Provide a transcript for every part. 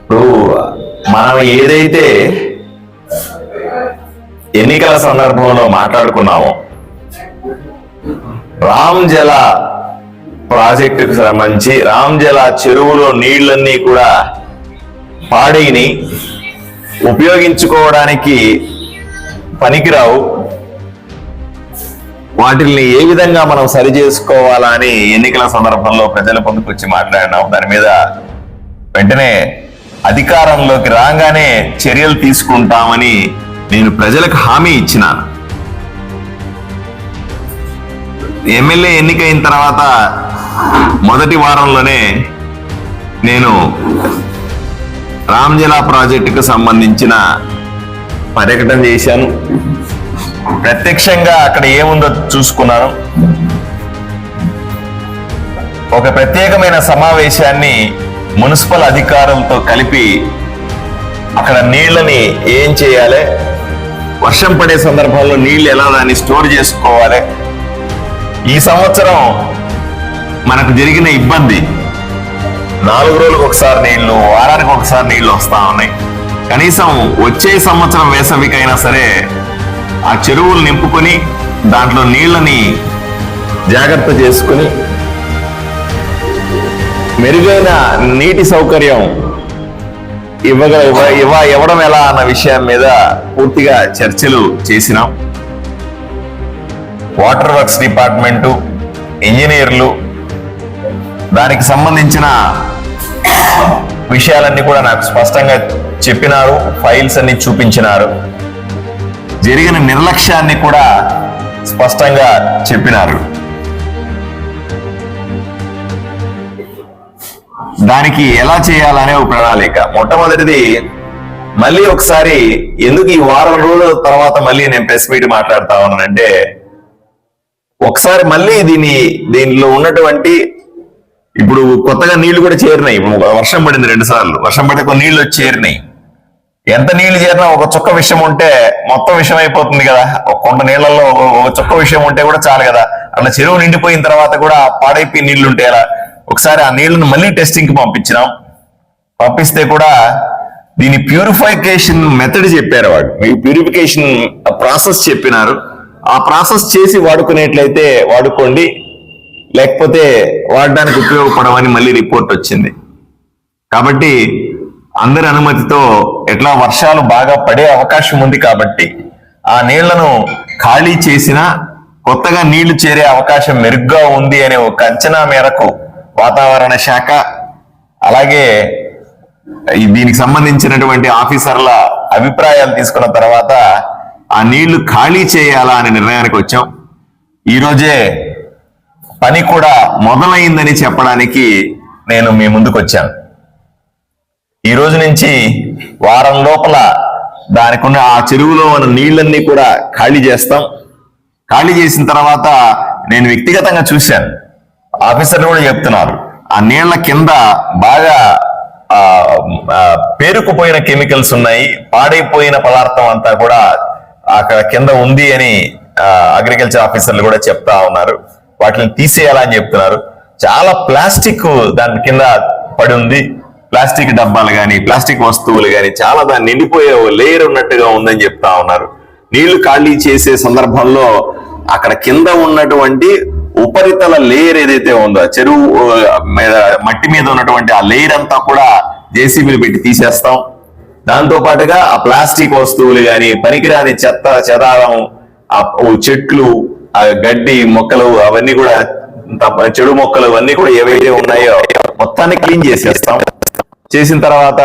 ఇప్పుడు మనం ఏదైతే ఎన్నికల సందర్భంలో మాట్లాడుకున్నామో రామ్ జల ప్రాజెక్టుకు సంబంధించి రామ్ జల చెరువులో నీళ్ళన్నీ కూడా పాడైని ఉపయోగించుకోవడానికి పనికిరావు. వాటిల్ని ఏ విధంగా మనం సరి చేసుకోవాలా అని ఎన్నికల సందర్భంలో ప్రజల పొందుకొచ్చి మాట్లాడినాం. దాని మీద వెంటనే అధికారంలోకి రాగానే చర్యలు తీసుకుంటామని నేను ప్రజలకు హామీ ఇచ్చినాను ఎమ్మెల్యే ఎన్నికైన తర్వాత మొదటి వారంలోనే నేను రామ్జలా ప్రాజెక్టుకు సంబంధించిన పర్యటన చేశాను. ప్రత్యక్షంగా అక్కడ ఏముందో చూసుకున్నాను. ఒక ప్రత్యేకమైన సమావేశాన్ని మున్సిపల్ అధికారులతో కలిపి అక్కడ నీళ్ళని ఏం చేయాలి? వర్షం పడే సందర్భంలో నీళ్ళు ఎలా దాన్ని స్టోర్ చేసుకోవాలి? ఈ సంవత్సరం మనకు జరిగిన ఇబ్బంది. నాలుగు రోజులకు ఒకసారి నీళ్ళు వారానికి ఒకసారి నీళ్ళు వస్తా ఉన్నాయి. కనీసం వచ్చే సంవత్సరం వేసవికైనా సరే ఆ చెరువులు నింపుకొని దాంట్లో నీళ్ళని జాగ్రత్త చేసుకుని మెరుగైన నీటి సౌకర్యం ఇవ్వగ ఇవ్వ ఇవ్వ ఇవ్వడం ఎలా అన్న విషయం మీద పూర్తిగా చర్చలు చేసినాం. వాటర్ వర్క్స్ డిపార్ట్మెంటు ఇంజనీర్లు దానికి సంబంధించిన విషయాలన్నీ కూడా నాకు స్పష్టంగా చెప్పినారు ఫైల్స్ అన్ని చూపించినారు. జరిగిన నిర్లక్ష్యాన్ని కూడా స్పష్టంగా చెప్పినారు. దానికి ఎలా చేయాలనే ఒక ప్రణాళిక. మొట్టమొదటిది మళ్ళీ ఒకసారి ఎందుకు ఈ వారం రోజుల తర్వాత మళ్ళీ నేను ప్రెస్ మీట్ మాట్లాడుతా ఉన్నానంటే ఒకసారి మళ్ళీ దీని దీనిలో ఉన్నటువంటి ఇప్పుడు కొత్తగా నీళ్ళు కూడా చేరినాయి. ఇప్పుడు వర్షం పడింది రెండు సార్లు. వర్షం పడితే కొన్ని నీళ్ళు వచ్చి చేరినాయి. ఎంత నీళ్ళు చేరినా ఒక చుక్క విషయం ఉంటే మొత్తం విషయం అయిపోతుంది కదా. ఒక కొండ నీళ్ళలో ఒక- ఒక చుక్క విషయం ఉంటే కూడా చాలు కదా. అట్లా చెరువు నిండిపోయిన తర్వాత కూడా పాడైపోయి నీళ్ళు ఉంటే ఎలా ఒకసారి ఆ నీళ్ళను మళ్ళీ టెస్టింగ్కి పంపించినాం. పంపిస్తే కూడా దీని ప్యూరిఫికేషన్ మెథడ్ చెప్పారు వాడు. ఈ ప్యూరిఫికేషన్ ప్రాసెస్ చెప్పినారు. ఆ ప్రాసెస్ చేసి వాడుకునేట్లయితే వాడుకోండి. లేకపోతే వాడడానికి ఉపయోగపడమని మళ్ళీ రిపోర్ట్ వచ్చింది. కాబట్టి అందరి అనుమతితో ఎట్లా వర్షాలు బాగా పడే అవకాశం ఉంది కాబట్టి ఆ నీళ్ళను ఖాళీ చేసినా కొత్తగా నీళ్ళు చేరే అవకాశం మెరుగ్గా ఉంది అనే ఒక అంచనా మేరకు వాతావరణ శాఖ అలాగే దీనికి సంబంధించినటువంటి ఆఫీసర్ల అభిప్రాయాలు తీసుకున్న తర్వాత ఆ నీళ్ళు ఖాళీ చేయాలా అనే నిర్ణయానికి వచ్చాం. ఈరోజే పని కూడా మొదలైందని చెప్పడానికి నేను మీ ముందుకు వచ్చాను. ఈ రోజు నుంచి వారం లోపల దానికి ఉన్న ఆ చెరువులో ఉన్న నీళ్ళన్నీ కూడా ఖాళీ చేస్తాం. ఖాళీ చేసిన తర్వాత నేను వ్యక్తిగతంగా చూశాను. ఆఫీసర్లు కూడా చెప్తున్నారు. ఆ నీళ్ళ కింద బాగా పేరుకుపోయిన కెమికల్స్ ఉన్నాయి పాడైపోయిన పదార్థం అంతా కూడా అక్కడ కింద ఉంది అని అగ్రికల్చర్ ఆఫీసర్లు కూడా చెప్తా ఉన్నారు. వాటిని తీసేయాలని చెప్తున్నారు. చాలా ప్లాస్టిక్ దాని కింద పడి ఉంది. ప్లాస్టిక్ డబ్బాలు కానీ ప్లాస్టిక్ వస్తువులు కానీ చాలా దాన్ని నిండిపోయే లేయర్ ఉన్నట్టుగా ఉందని చెప్తా ఉన్నారు. నీళ్ళు ఖాళీ చేసే సందర్భంలో అక్కడ కింద ఉన్నటువంటి ఉపరితల లేయర్ ఏదైతే ఉందో చెరువు మీద మట్టి మీద ఉన్నటువంటి ఆ లేయర్ అంతా కూడా జేసీబీలు పెట్టి తీసేస్తాం. దాంతో పాటుగా ఆ ప్లాస్టిక్ వస్తువులు కానీ పనికిరాని చెత్త చెదారం ఆ చెట్లు ఆ గడ్డి మొక్కలు అవన్నీ కూడా చెడు మొక్కలు అవన్నీ కూడా ఏవైతే ఉన్నాయో మొత్తాన్ని క్లీన్ చేసేస్తాం. చేసిన తర్వాత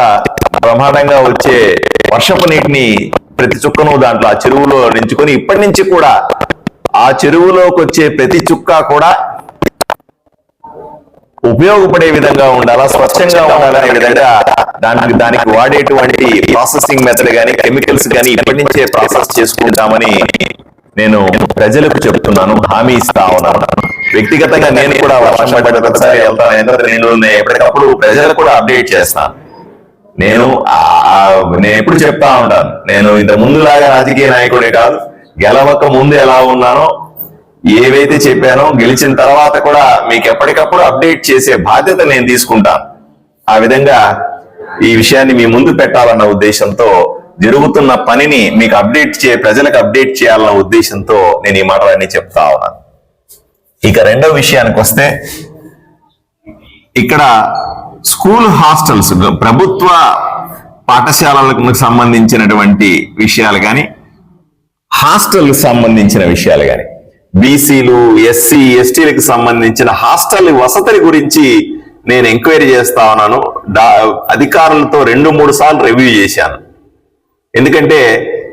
ప్రమాదంగా వచ్చే వర్షపు నీటిని ప్రతి చుక్కను దాంట్లో ఆ చెరువులో నించుకొని ఇప్పటి నుంచి కూడా ఆ చెరువులోకి వచ్చే ప్రతి చుక్క కూడా ఉపయోగపడే విధంగా ఉండాలా స్వచ్ఛంగా ఉండాలనే విధంగా దానికి దానికి వాడేటువంటి ప్రాసెసింగ్ మెథడ్ కానీ కెమికల్స్ కానీ ఇప్పటి నుంచే ప్రాసెస్ చేసుకుంటామని నేను ప్రజలకు చెప్తున్నాను హామీ ఇస్తా ఉన్నాను. వ్యక్తిగతంగా నేను కూడా వర్షం పడ్డ ప్రతిసారి వెళ్తాను ఎంత నేను ఎప్పటికప్పుడు ప్రజలకు కూడా అప్డేట్ చేస్తాను నేను ఆ- నేను ఎప్పుడు చెప్తా ఉంటాను నేను ఇంత ముందులాగా రాజకీయ నాయకుడే కాదు. గెలవక ముందు ఎలా ఉన్నానో ఏవైతే చెప్పానో గెలిచిన తర్వాత కూడా మీకు ఎప్పటికప్పుడు అప్డేట్ చేసే బాధ్యత నేను తీసుకుంటాను. ఆ విధంగా ఈ విషయాన్ని మీ ముందు పెట్టాలన్న ఉద్దేశంతో జరుగుతున్న పనిని మీకు అప్డేట్ చే ప్రజలకు అప్డేట్ చేయాలన్న ఉద్దేశంతో నేను ఈ మాటలన్నీ చెప్తా ఉన్నాను ఇక రెండవ విషయానికి వస్తే ఇక్కడ స్కూల్ హాస్టల్స్ ప్రభుత్వ పాఠశాలలకు సంబంధించినటువంటి విషయాలు కానీ హాస్టల్కి సంబంధించిన విషయాలు కానీ బీసీలు ఎస్సీ ఎస్టీలకు సంబంధించిన హాస్టల్ వసతుల గురించి నేను ఎంక్వైరీ చేస్తా ఉన్నాను. అధికారులతో రెండు మూడు సార్లు రివ్యూ చేశాను. ఎందుకంటే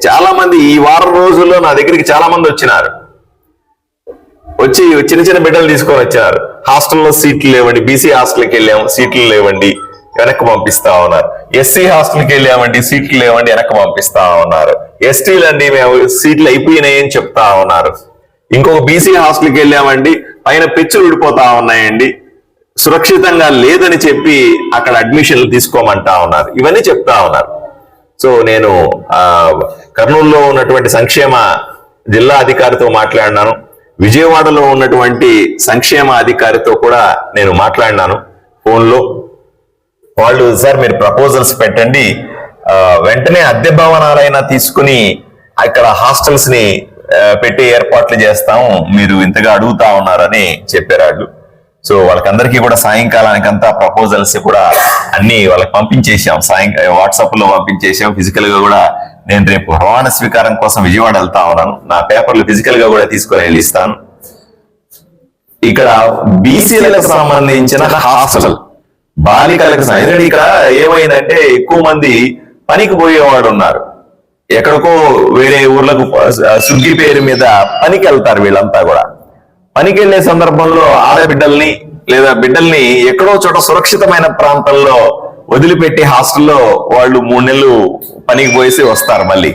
చాలా మంది ఈ వారం రోజుల్లో నా దగ్గరికి చాలా మంది వచ్చినారు. వచ్చి చిన్న చిన్న బిడ్డలు తీసుకొని వచ్చారు. హాస్టల్లో సీట్లు లేవండి బీసీ హాస్టల్కి వెళ్ళాము సీట్లు లేవండి వెనక్కి పంపిస్తా ఉన్నారు. ఎస్సీ హాస్టల్కి వెళ్ళామండి సీట్లు లేవండి వెనక్కి పంపిస్తా ఉన్నారు. ఎస్టీలు అండి మేము సీట్లు అయిపోయినాయి అని చెప్తా ఉన్నారు. ఇంకొక బీసీ హాస్టల్కి వెళ్ళామండి పైన పెచ్చులు ఉడిపోతా ఉన్నాయండి. సురక్షితంగా లేదని చెప్పి అక్కడ అడ్మిషన్లు తీసుకోమంటా ఉన్నారు. ఇవన్నీ చెప్తా ఉన్నారు. సో నేను ఆ కర్నూలులో ఉన్నటువంటి సంక్షేమ జిల్లా అధికారితో మాట్లాడినాను. విజయవాడలో ఉన్నటువంటి సంక్షేమ అధికారితో కూడా నేను మాట్లాడినాను ఫోన్లో. వాళ్ళు సార్ మీరు ప్రపోజల్స్ పెట్టండి. వెంటనే అద్దె భవనాలైనా తీసుకుని అక్కడ హాస్టల్స్ని పెట్టి ఏర్పాట్లు చేస్తాము. మీరు ఇంతగా అడుగుతా ఉన్నారని చెప్పారు వాళ్ళు. సో వాళ్ళకందరికీ కూడా సాయంకాలానికంతా ప్రపోజల్స్ కూడా అన్ని వాళ్ళకి పంపించేసాం సాయంకాలం వాట్సాప్లో పంపించేసాం ఫిజికల్గా కూడా నేను రేపు రవాణా స్వీకారం కోసం విజయవాడ వెళ్తా ఉన్నాను. నా పేపర్లు ఫిజికల్గా కూడా తీసుకుని వెళ్ళిస్తాను ఇక్కడ బీసీలకు సంబంధించిన హాస్టల్. బాలికలకు సం- ఇక్కడ ఏమైందంటే ఎక్కువ మంది పనికి పోయేవాడు ఉన్నారు ఎక్కడికో వేరే ఊర్లకు సుగ్గి పేరు మీద పనికి వెళ్తారు వీళ్ళంతా కూడా. పనికి వెళ్ళే సందర్భంలో ఆడబిడ్డల్ని లేదా బిడ్డల్ని ఎక్కడో చోట సురక్షితమైన ప్రాంతంలో వదిలిపెట్టి హాస్టల్లో వాళ్ళు మూడు నెలలు పనికి పోయేసి వస్తారు మళ్ళీ.